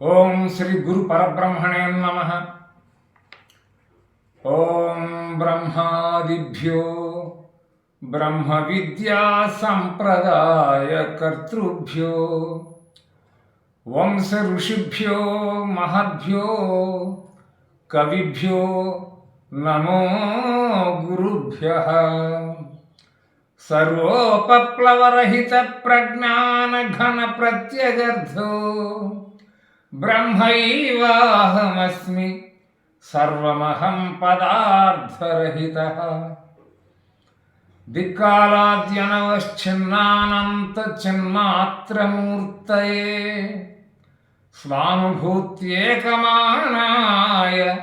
ओम श्री गुरु परब्रह्मणे नम। ओम ब्रह्मादिभ्यो ब्रह्म विद्या संप्रदाय कर्तृभ्यो वंश ऋषिभ्यो महद्यो कविभ्यो नमो गुरुभ्यः। सर्वोपप्लवरहितप्रज्ञानघनप्रत्यगर्धो బ్రహ్మైవాహమస్మి సర్వమహం పదార్థరహిత. దిక్కాలాద్యనవశ్చిన్నానంత చిన్మాత్రమూర్తయే స్వానుభూత్యేకమానాయ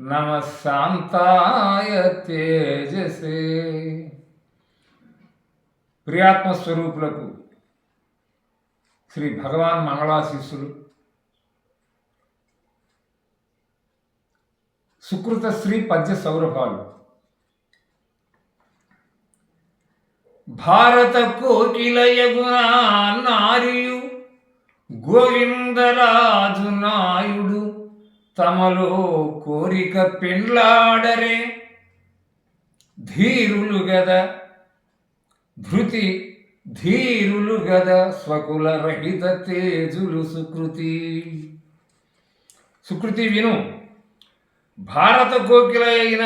నమశాంతాయ తేజసే. ప్రియాత్మ స్వరూపులకు శ్రీ భగవాన్ మంగళాశీస్సులు సుకృత శ్రీ పద్య సౌరభాలు. భారత కోకిలయగునా నారియు గోవిందరాజు నాయుడు తమలో కోరిక పెండ్లాడరే. ధీరులు గద ధృతి ధీరులు గద స్వకుల రహిత తేజులు సుకృతి. సుకృతి విను. భారత కోకిల అయిన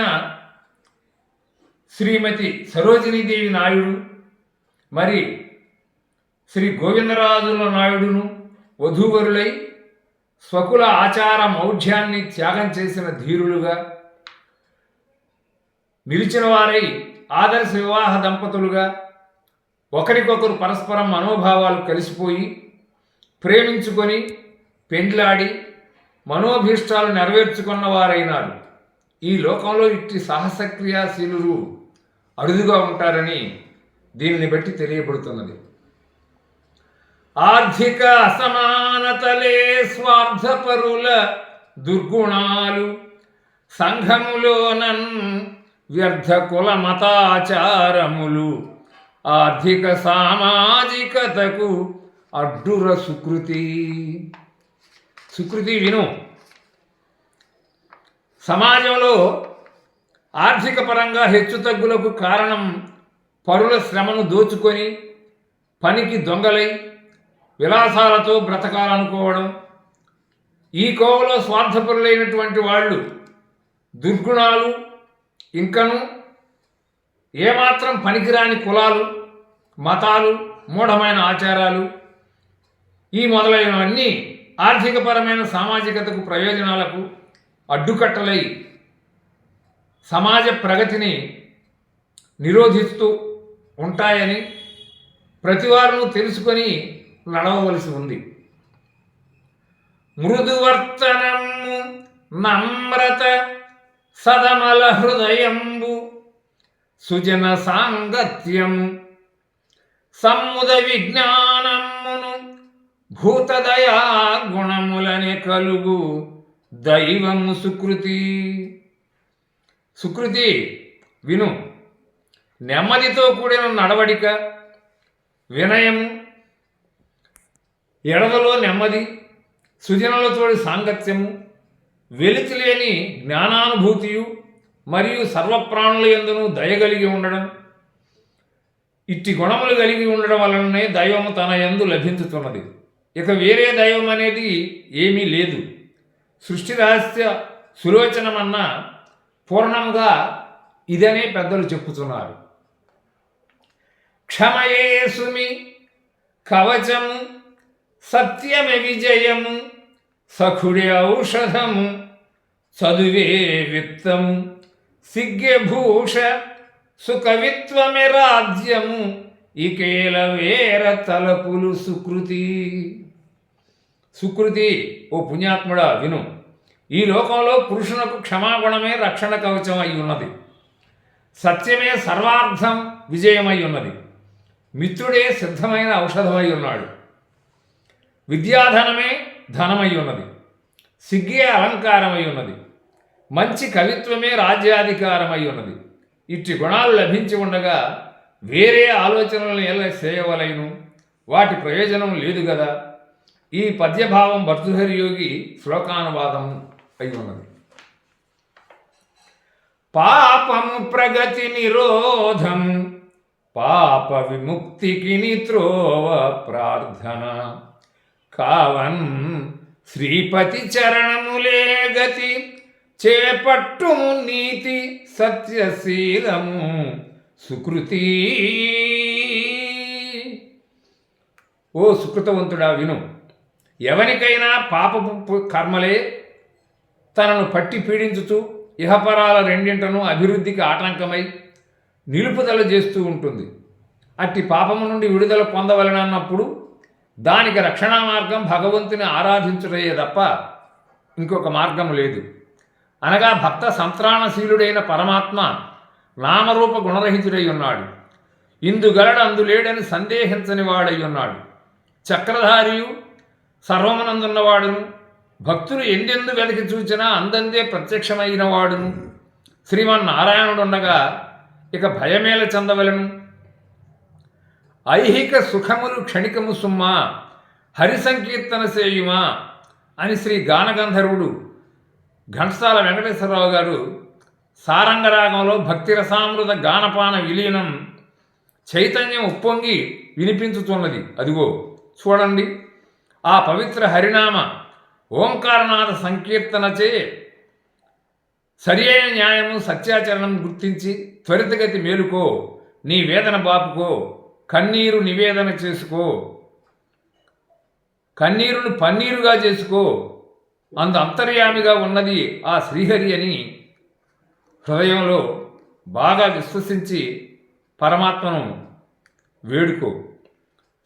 శ్రీమతి సరోజినీదేవి నాయుడు మరి శ్రీ గోవిందరాజుల నాయుడును వధూవరులై స్వకుల ఆచార మౌఢ్యాన్ని త్యాగం చేసిన ధీరులుగా నిలిచిన వారై ఆదర్శ వివాహ దంపతులుగా ఒకరికొకరు పరస్పరం మనోభావాలు కలిసిపోయి ప్రేమించుకొని పెండ్లాడి మనోభీష్టాలు నెరవేర్చుకున్న వారైనారు. ఈ లోకంలో ఇట్టి సాహసక్రియాశీలు అరుదుగా ఉంటారని దీనిని బట్టి తెలియబడుతున్నది. ఆర్థిక అసమానతలే స్వార్థపరుల దుర్గుణాలు. సంఘములోనన్ వ్యర్థ కుల మతాచారములు. ఆర్థిక సామాజికతకు అడ్డుర సుకృతి. సుకృతి విను. సమాజంలో ఆర్థిక పరంగా హెచ్చుతగ్గులకు కారణం పరుల శ్రమను దోచుకొని పనికి దొంగలై విలాసాలతో బ్రతకాలనుకోవడం. ఈ కోవలో స్వార్థపరులైనటువంటి వాళ్ళు దుర్గుణాలు ఇంకను ఏమాత్రం పనికిరాని కులాలు మతాలు మూఢమైన ఆచారాలు ఈ మొదలైనవన్నీ ఆర్థికపరమైన సామాజికతకు ప్రయోజనాలకు అడ్డుకట్టలై సమాజ ప్రగతిని నిరోధిస్తూ ఉంటాయని ప్రతివారును తెలుసుకొని నడవవలసి ఉంది. మృదువర్తనము నమ్రత సదమల హృదయంబు సుజన సాంగత్యం సమ్ముద విజ్ఞానం భూతదయా గుణములనే కలుగు దైవము సుకృతి. సుకృతి విను నెమ్మదితో కూడిన నడవడిక వినయము ఎడదలో నెమ్మది సుజనులతోడి సాంగత్యము వెలితిలేని జ్ఞానానుభూతియు మరియు సర్వప్రాణుల ఎందును దయగలిగి ఉండడం. ఇట్టి గుణములు కలిగి ఉండడం వలననే దైవము తన యందు లభించుతున్నది. ఇక వేరే దైవం అనేది ఏమీ లేదు. సృష్టి రహస్య సులోచనమన్న పూర్ణంగా ఇదనే పెద్దలు చెప్పుతున్నారు. క్షమయే సుమి కవచము సత్యమే విజయము సఖుడే ఔషధము చదువే విత్తము సిగ్గె భూష సుకవిత్వమే రాజ్యము. ఇకేల వేర తలపులు సుకృతి. సుకృతి ఓ పుణ్యాత్ముడా విను. ఈ లోకంలో పురుషునకు క్షమాగుణమే రక్షణ కవచం అయి ఉన్నది. సత్యమే సర్వార్థం విజయమై ఉన్నది. మిత్రుడే సిద్ధమైన ఔషధమై ఉన్నాడు. విద్యాధనమే ధనమై ఉన్నది. సిగ్గే అలంకారమై ఉన్నది. మంచి కవిత్వమే రాజ్యాధికారమై ఉన్నది. ఇట్టి గుణాలు లభించి ఉండగా వేరే ఆలోచనలను ఎలా చేయవలైను? వాటి ప్రయోజనం లేదు కదా ఈ పద్యభావం భర్తృహరి యోగి శ్లోకానువాదం అయి ఉన్నది. పాపం ప్రగతి నిరోధం పాప విముక్తికి నిత్రోవ ప్రార్థన. కావన్ శ్రీపతి చరణములే గతి చేపట్టు నీతి సత్యశీలము. సుకృతి. ఓ సుకృతవంతుడా విను. ఎవరికైనా పాపపు కర్మలే తనను పట్టి పీడించుతూ ఇహపరాల రెండింటను అభివృద్ధికి ఆటంకమై నిలుపుదల చేస్తూ ఉంటుంది. అట్టి పాపము నుండి విడుదల పొందవలనన్నప్పుడు దానికి రక్షణా మార్గం భగవంతుని ఆరాధించుటయే తప్ప ఇంకొక మార్గం లేదు. అనగా భక్త సంత్రాణశీలుడైన పరమాత్మ నామరూప గుణరహితుడై ఉన్నాడు ఇందుగలడు అందులేడని సందేహించని వాడై ఉన్నాడు చక్రధారియు సర్వమనందున్నవాడును. భక్తులు ఎందెందు వెతికి చూచినా అందందే ప్రత్యక్షమైన వాడును శ్రీమన్నారాయణుడుండగా ఇక భయమేల చెందవలను. ఐహిక సుఖములు క్షణికము సుమ్మా హరి సంకీర్తన సేయుమా అని శ్రీ గానగంధర్వుడు ఘంటసాల వెంకటేశ్వరరావు గారు సారంగరాగంలో భక్తిరసామృత గానపాన విలీనం చైతన్యం ఉప్పొంగి వినిపించుతున్నది. అదిగో చూడండి. ఆ పవిత్ర హరినామ ఓంకారనాథ సంకీర్తనచే సరి అయిన న్యాయము సత్యాచరణం గుర్తించి త్వరితగతి మేలుకో నీ వేదన బాపుకో కన్నీరు నివేదన చేసుకో కన్నీరును పన్నీరుగా చేసుకో అందు అంతర్యామిగా ఉన్నది ఆ శ్రీహరి అని హృదయంలో బాగా విశ్వసించి పరమాత్మను వేడుకో.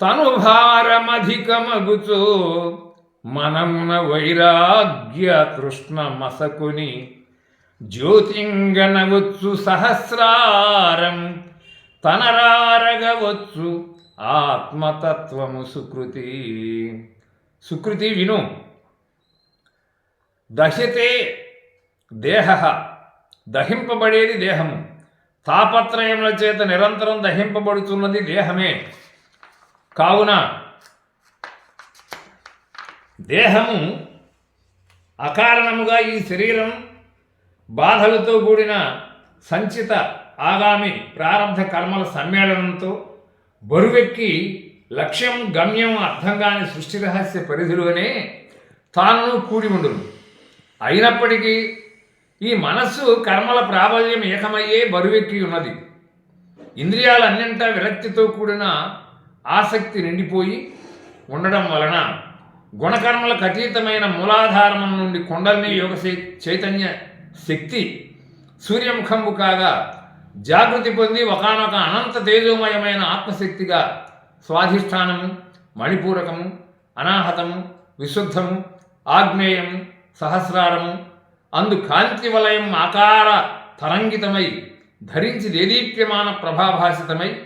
తను భారమధికమగుచో మనమున వైరాగ్య కృష్ణ మసకుని జ్యోతింగనవచ్చు సహస్రారం తనరారగవచ్చు ఆత్మతత్వము సుకృతి. సుకృతి విను. దశతే దేహ. దహింపబడేది దేహము. తాపత్రయముల చేత నిరంతరం దహింపబడుతున్నది దేహమే. కావున దేహము అకారణముగా ఈ శరీరం బాధలతో కూడిన సంచిత ఆగామి ప్రారంభ కర్మల సమ్మేళనంతో బరువెక్కి లక్ష్యం గమ్యం అర్థం కాని సృష్టి రహస్య పరిధిలోనే తాను కూడి ఉండును. అయినప్పటికీ ఈ మనస్సు కర్మల ప్రాబల్యం ఏకమయ్యే బరువెక్కి ఉన్నది. ఇంద్రియాలన్నింటా విరక్తితో కూడిన ఆసక్తి నిండిపోయి ఉండడం వలన గుణకర్మలకు అతీతమైన మూలాధారం నుండి కొండల్ని యోగ చైతన్య శక్తి సూర్యముఖంబు కాగా జాగృతి పొంది ఒకనొక అనంత తేజోమయమైన ఆత్మశక్తిగా స్వాధిష్టానము మణిపూరకము అనాహతము విశుద్ధము ఆగ్నేయము సహస్రారము అందు కాంతి వలయం ఆకార తరంగితమై ధరించి దేదీప్యమాన ప్రభాభాసితమై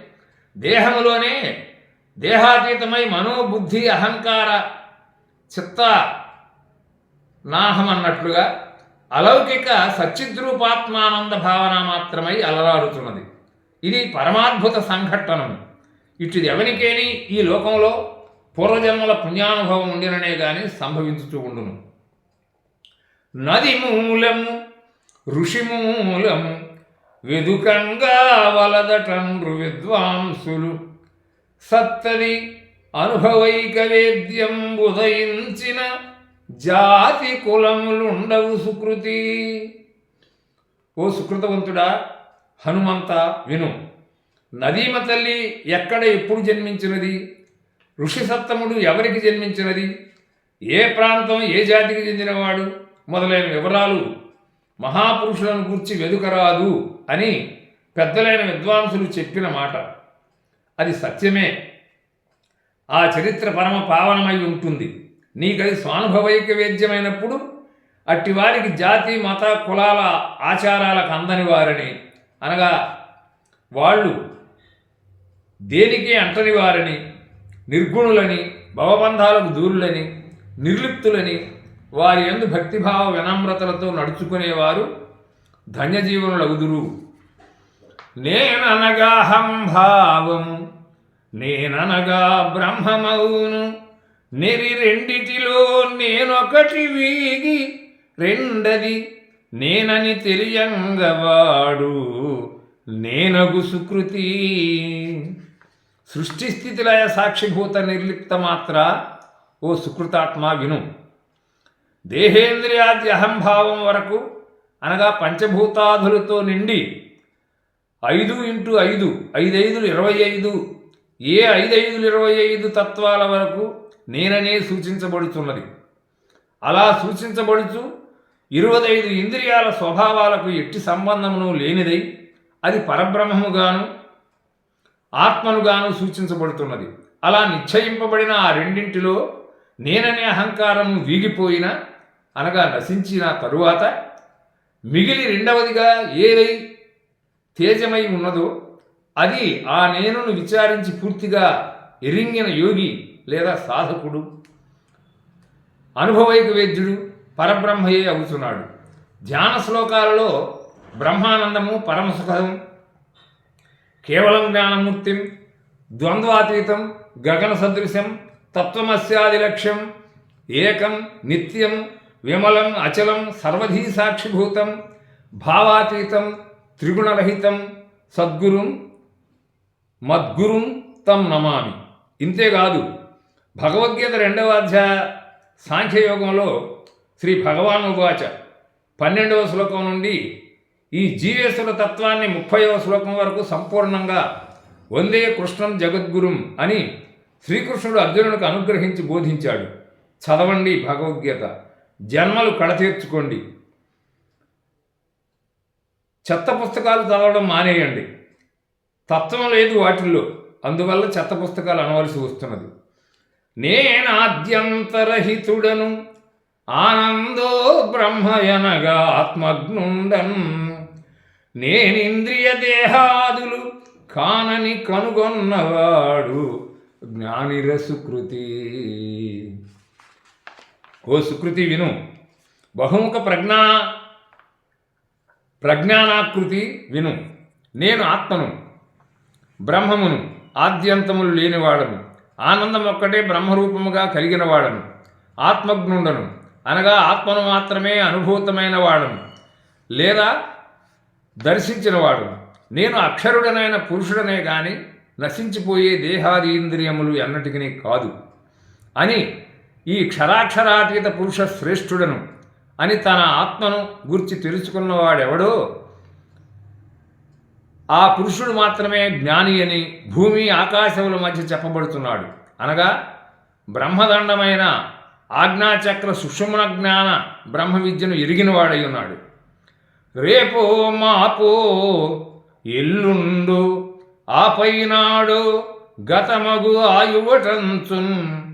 దేహములోనే దేహాతీతమై మనోబుద్ధి అహంకార చిత్త నాహం అన్నట్లుగా అలౌకిక సచ్చిద్రూపాత్మానంద భావన మాత్రమై అలరారుతున్నది. ఇది పరమాద్భుత సంఘటనం ఇటుది ఎవరికేని ఈ లోకంలో పూర్వజన్మల పుణ్యానుభవం ఉండిననే కానీ సంభవించుతూ ఉండును. నది మూలము ఋషి మూలము వెదుకంగా వలదటండ్రు విద్వాంసులు. సత్తది అనుభవైక వేద్యం ఉదయించిన జాతి కులములుండవు సుకృతి. ఓ సుకృతవంతుడా హనుమంత విను. నదీమ తల్లి ఎక్కడ ఎప్పుడు జన్మించినది? ఋషి సత్తముడు ఎవరికి జన్మించినది? ఏ ప్రాంతం ఏ జాతికి చెందినవాడు? మొదలైన వివరాలు మహాపురుషులను గూర్చి వెదుకరాదు అని పెద్దలైన విద్వాంసులు చెప్పిన మాట. అది సత్యమే. ఆ చరిత్ర పరమ పావనమై ఉంటుంది. నీకది స్వానుభవైక వేద్యమైనప్పుడు అట్టి వారికి జాతి మత కులాల ఆచారాలకు అందని వారని అనగా వాళ్ళు దేనికి అంటని వారని నిర్గుణులని భవబంధాలకు దూరులని నిర్లిప్తులని వారి యందు భక్తిభావ వినమ్రతలతో నడుచుకునేవారు ధన్యజీవనులగుదురు. నేననగా హం భావము నేననగా బ్రహ్మమౌను నెరి రెండిటిలో నేనొకటి వీగి రెండది నేనని తెలియంగవాడు నేనగు సుకృతి. సృష్టి స్థితిలయ సాక్షిభూత నిర్లిప్త మాత్ర ఓ సుకృతాత్మ విను. దేహేంద్రియాది అహంభావం వరకు అనగా పంచభూతాదులతో నిండి ఐదు ఇంటూ ఐదు ఐదైదులు ఇరవై ఐదు ఏ ఐదైదులు ఇరవై ఐదు తత్వాల వరకు నేననే సూచించబడుతున్నది అలా సూచించబడుచు ఇరవదైదు ఇంద్రియాల స్వభావాలకు ఎట్టి సంబంధమును లేనిదై అది పరబ్రహ్మముగాను ఆత్మనుగాను సూచించబడుతున్నది. అలా నిశ్చయింపబడిన ఆ రెండింటిలో నేననే అహంకారము వీగిపోయిన అనగా నశించిన తరువాత మిగిలి రెండవదిగా ఏదై తేజమై ఉన్నదో అది ఆ నేనును విచారించి పూర్తిగా ఎరింగిన యోగి లేదా సాధకుడు అనుభవైక వేద్యుడు పరబ్రహ్మయే అవుతున్నాడు. ధ్యాన శ్లోకాలలో బ్రహ్మానందము పరమసుఖం కేవలం జ్ఞానమూర్తిం ద్వంద్వాతీతం గగన సదృశం తత్వమస్యాది లక్ష్యం ఏకం నిత్యం విమలం అచలం సర్వధీ సాక్షిభూతం భావాతీతం త్రిగుణరహితం సద్గురుం మద్గురుం తం నమామి. ఇంతేకాదు భగవద్గీత రెండవ అధ్యాయ సాంఖ్యయోగంలో శ్రీ భగవాన్ ఉవాచ పన్నెండవ శ్లోకం నుండి ఈ జీవేశ్వర తత్వాన్ని ముప్పైవ శ్లోకం వరకు సంపూర్ణంగా వందే కృష్ణం జగద్గురుం అని శ్రీకృష్ణుడు అర్జునుడికి అనుగ్రహించి బోధించాడు. చదవండి భగవద్గీత. జన్మలు కడతీర్చుకోండి చెత్త పుస్తకాలు చదవడం మానేయండి. తత్వం లేదు వాటిల్లో. అందువల్ల చెత్త పుస్తకాలు అనవలసి వస్తున్నది. నేనాద్యంతరహితుడను. ఆనందో బ్రహ్మయనగా ఆత్మగ్నుండన్ నేనింద్రియ దేహాదులు కానని కనుగొన్నవాడు జ్ఞానిర సుకృతి ఓ సుకృతి విను. బహుముఖ ప్రజ్ఞా ప్రజ్ఞానాకృతి విను. నేను ఆత్మను బ్రహ్మమును ఆద్యంతములు లేనివాడను. ఆనందం ఒక్కటే బ్రహ్మరూపముగా కలిగిన వాడను ఆత్మజ్ఞుండను. అనగా ఆత్మను మాత్రమే అనుభూతమైన వాడను లేదా దర్శించినవాడు నేను అక్షరుడనైన పురుషుడనే కానీ నశించిపోయే దేహాది ఇంద్రియములు ఎన్నటికీ కాదు. అని ఈ క్షరాక్షరాతీత పురుష శ్రేష్ఠుడను అని తన ఆత్మను గుర్చి తెలుసుకున్నవాడెవడో ఆ పురుషుడు మాత్రమే జ్ఞాని అని భూమి ఆకాశముల మధ్య చెప్పబడుతున్నాడు. అనగా బ్రహ్మదండమైన ఆజ్ఞాచక్ర సుషుమ్న జ్ఞాన బ్రహ్మ విద్యను ఎరిగినవాడై ఉన్నాడు రేపో మాపో ఎల్లుండు ఆపైనాడు గతమగు ఆయువటంచున్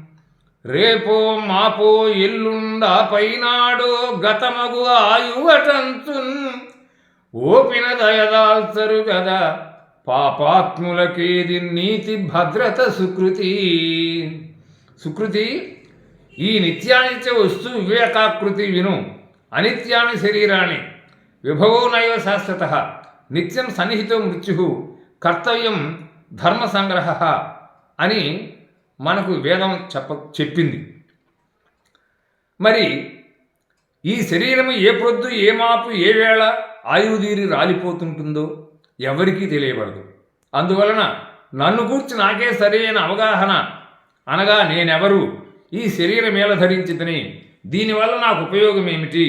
రేపో మాపో ఎల్లుండ పైనాడు గతమగు ఆయువటంతున్. ఓపిన దయదాల్చరు కదా పాపాత్ములకేది నీతి భద్రత సుకృతి. సుకృతి ఈ నిత్యానిత్య వస్తు వివేకాకృతి విను. అనిత్యాని శరీరాన్ని విభవో నైవ శాశ్వత. నిత్యం సన్నిహితో మృత్యు. కర్తవ్యం ధర్మసంగ్రహ అని మనకు వేదం చెప్ప చెప్పింది. మరి ఈ శరీరం ఏ పొద్దు ఏ మాపు ఏ వేళ ఆయుధీరి రాలిపోతుంటుందో ఎవరికీ తెలియబడదు. అందువలన నన్ను గూర్చి నాకే సరైన అవగాహన అనగా నేనెవరు? ఈ శరీరం ఎలా ధరించిదని దీనివల్ల నాకు ఉపయోగం ఏమిటి?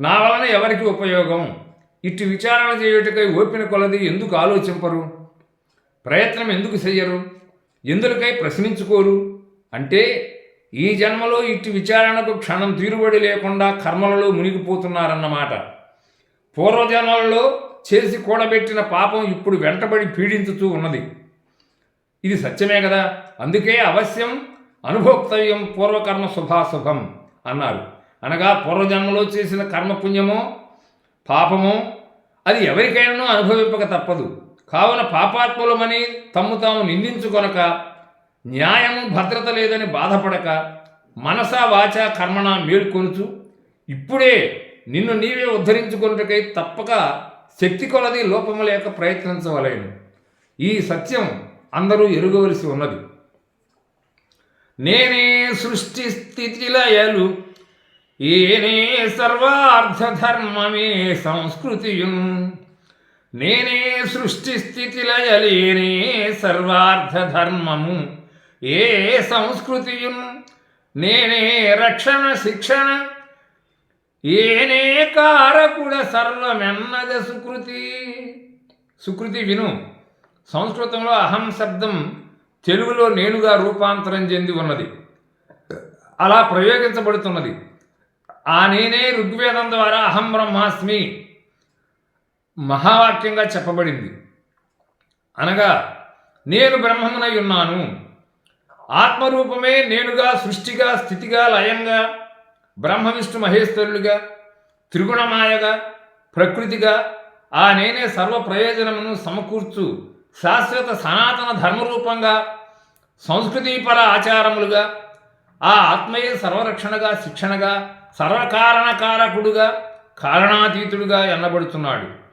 నా వలన ఎవరికి ఉపయోగం? ఇట్టి విచారణ చేయుటకై ఓపిన కొలది ఎందుకు ఆలోచింపరు? ప్రయత్నం ఎందుకు చెయ్యరు? ఎందులకై ప్రశ్నించుకోరు? అంటే ఈ జన్మలో ఇట్టి విచారణకు క్షణం తీరుబడి లేకుండా కర్మలలో మునిగిపోతున్నారన్నమాట. పూర్వజన్మలలో చేసి కూడబెట్టిన పాపం ఇప్పుడు వెంటబడి పీడించుతూ ఉన్నది. ఇది సత్యమే కదా? అందుకే అవశ్యం అనుభోక్తవ్యం పూర్వకర్మ శుభాశుభం అన్నారు. అనగా పూర్వజన్మలో చేసిన కర్మపుణ్యమో పాపమో అది ఎవరికైనా అనుభవింపక తప్పదు. కావున పాపాత్ములమని తమ్ము తాము నిందించుకొనక న్యాయము భద్రత లేదని బాధపడక మనసా వాచ కర్మణ మేల్కొనుచు ఇప్పుడే నిన్ను నీవే ఉద్ధరించుకొనుటకై తప్పక శక్తి కొలది లోపము లేక ప్రయత్నించవలేను. ఈ సత్యం అందరూ ఎరుగవలసి ఉన్నది. నేనే సృష్టి స్థితి లయలు ఏనే సర్వార్థధర్మమే సంస్కృతియున్. నేనే సృష్టి స్థితి లయలేనే సర్వార్థధర్మము. ఏ సంస్కృతియున్? నేనే రక్షణ శిక్షణ. ఏనే కారకుడ సర్వమెన్నద సుకృతి? సుకృతి విను. సంస్కృతంలో అహం శబ్దం తెలుగులో నేనుగా రూపాంతరం చెంది ఉన్నది. అలా ప్రయోగించబడుతున్నది. ఆ నేనే ఋగ్వేదం ద్వారా అహం బ్రహ్మాస్మి. మహావాక్యంగా చెప్పబడింది. అనగా నేను బ్రహ్మమునై ఉన్నాను. ఆత్మరూపమే నేనుగా సృష్టిగా స్థితిగా లయంగా బ్రహ్మ మహేశ్వరుడిగా మహేశ్వరులుగా త్రిగుణమాయగా ప్రకృతిగా ఆ నేనే సర్వ ప్రయోజనమును సమకూర్చు శాశ్వత సనాతన ధర్మరూపంగా సంస్కృతిపర ఆచారములుగా ఆ ఆత్మయే సర్వరక్షణగా శిక్షణగా సర్వకారణకారకుడుగా కారణాతీతుడుగా ఎన్నబడుతున్నాడు.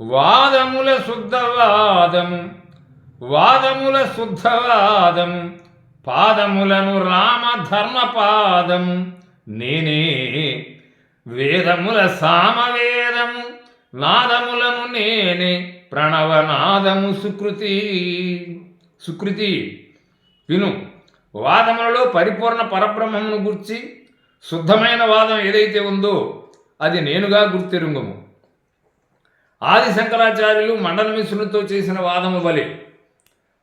వాదముల శుద్ధవాదము వాదముల శుద్ధవాదము పాదములను రామధర్మపాదము నేనే వేదముల సామవేదము నాదములను నేనే ప్రణవనాదము సుకృతి. సుకృతి. విను వాదములలో పరిపూర్ణ పరబ్రహ్మమును గుర్చి శుద్ధమైన వాదం ఏదైతే ఉందో అది నేనుగా గుర్తిరుంగము. ఆది శంకరాచార్యులు మండల మిశ్రునితో చేసిన వాదము వలె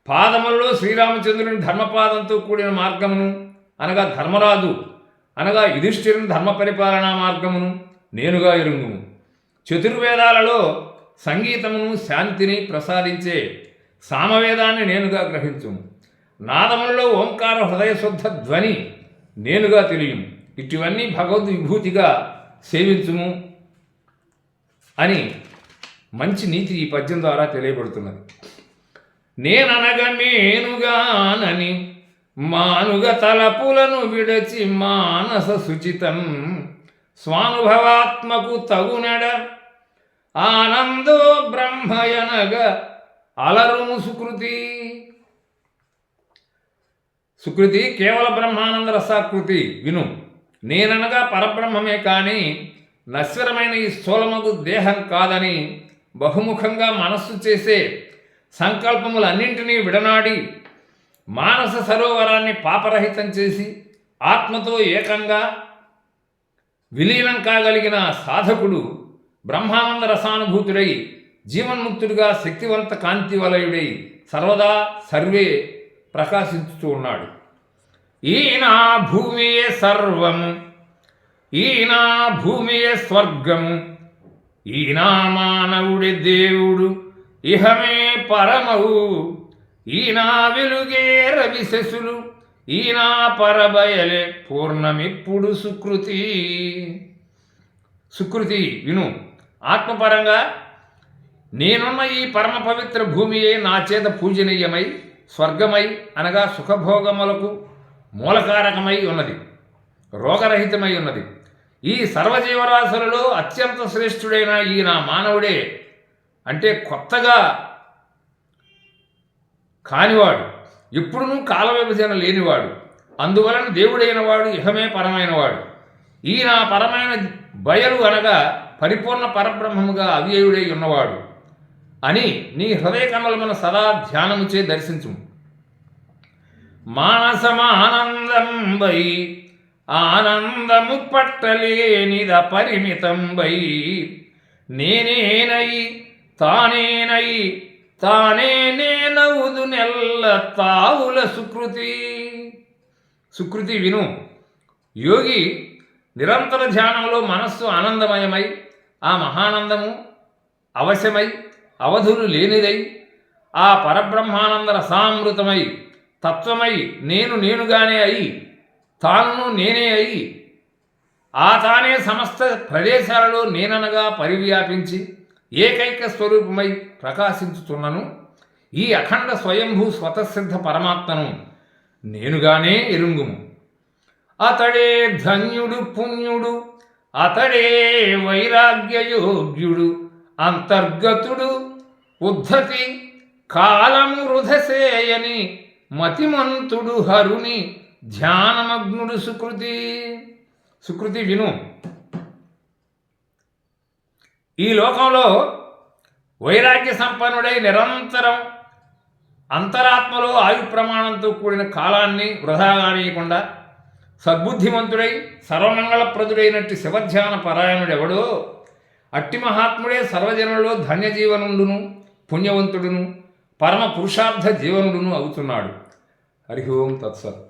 పాదములలో శ్రీరామచంద్రుని ధర్మపాదంతో కూడిన మార్గమును అనగా ధర్మరాజు అనగా యుధిష్ఠిరుని ధర్మ పరిపాలనా మార్గమును నేనుగా ఎరుంగుము చతుర్వేదాలలో సంగీతమును శాంతిని ప్రసాదించే సామవేదాన్ని నేనుగా గ్రహించుము. నాదములలో ఓంకార హృదయశుద్ధ ధ్వని నేనుగా తెలియము. ఇటువన్నీ భగవద్ విభూతిగా సేవించుము అని మంచి నీతి ఈ పద్యం ద్వారా తెలియబడుతున్నది. నేననగ మేనుగానని మానుగ తలపులను విడచి మానస శుచితం స్వానుభవాత్మకు తగునడ ఆనందో బ్రహ్మయనగ అలరుము సుకృతి. సుకృతి కేవల బ్రహ్మానంద రసాకృతి విను. నేననగా పరబ్రహ్మమే కానీ నశ్వరమైన ఈ స్థూలమగు దేహం కాదని బహుముఖంగా మనస్సు చేసే సంకల్పములన్నింటినీ విడనాడి మానస సరోవరాన్ని పాపరహితం చేసి ఆత్మతో ఏకంగా విలీనం కాగలిగిన సాధకుడు బ్రహ్మానంద రసానుభూతుడై జీవన్ముక్తుడిగా శక్తివంత కాంతి వలయుడై సర్వదా సర్వే ప్రకాశించుతూ ఉన్నాడు. ఈనా భూమియే సర్వము ఈనా భూమియే స్వర్గము ఈనా మానవుడి దేవుడు ఇహమే పరమవు. ఈనా వెలుగే రవిశసులు ఈనా పరబయలే పూర్ణమిప్పుడు సుకృతి. సుకృతి విను ఆత్మపరంగా నేనున్న ఈ పరమ పవిత్ర భూమియే నా చేత పూజనీయమై స్వర్గమై అనగా సుఖభోగములకు మూలకారకమై ఉన్నది రోగరహితమై ఉన్నది. ఈ సర్వజీవరాశులలో అత్యంత శ్రేష్ఠుడైన ఈ నా మానవుడే అంటే కొత్తగా కానివాడు ఎప్పుడునూ కాల విభజన లేనివాడు అందువలన దేవుడైన వాడు ఇహమే పరమైనవాడు. ఈ నా పరమైన బయలు అనగా పరిపూర్ణ పరబ్రహ్మముగా అవ్యయుడై ఉన్నవాడు అని నీ హృదయ కమలమున సదా ధ్యానముచే దర్శించు మానసమానందంబై ఆనందము పట్టలేనిద పరిమితంబై నేనేనై తానేనై తానే నేనవుదు నెల్ల తావుల సుకృతి. సుకృతి విను. యోగి నిరంతర ధ్యానంలో మనస్సు ఆనందమయమై ఆ మహానందము అవశ్యమై అవధులు లేనిదై ఆ పరబ్రహ్మానంద రసామృతమై తత్వమై నేను నేనుగానే అయి తాను నేనే అయి ఆ తానే సమస్త ప్రదేశాలలో నేననగా పరివ్యాపించి ఏకైక స్వరూపమై ప్రకాశించుతున్నను ఈ అఖండ స్వయంభూ స్వతసిద్ధ పరమాత్మను నేనుగానే ఎరుంగుము. అతడే ధన్యుడు పుణ్యుడు అతడే వైరాగ్యయోగ్యుడు అంతర్గతుడు ఉద్ధతి కాలము వృధసేయని మతిమంతుడు హరుని ధ్యానమగ్నుడు సుకృతి. సుకృతి విను. ఈ లోకంలో వైరాగ్య సంపన్నుడై నిరంతరం అంతరాత్మలో ఆయు ప్రమాణంతో కూడిన కాలాన్ని వృధా కానీయకుండా సద్బుద్ధిమంతుడై సర్వమంగళప్రదుడైనట్టు శివధ్యాన పరాయణుడెవడో అట్టి మహాత్ముడే సర్వజనులలో ధన్యజీవనుడును పుణ్యవంతుడును పరమ పురుషార్థ జీవనుడును అవుతున్నాడు. హరి ఓం తత్సత్.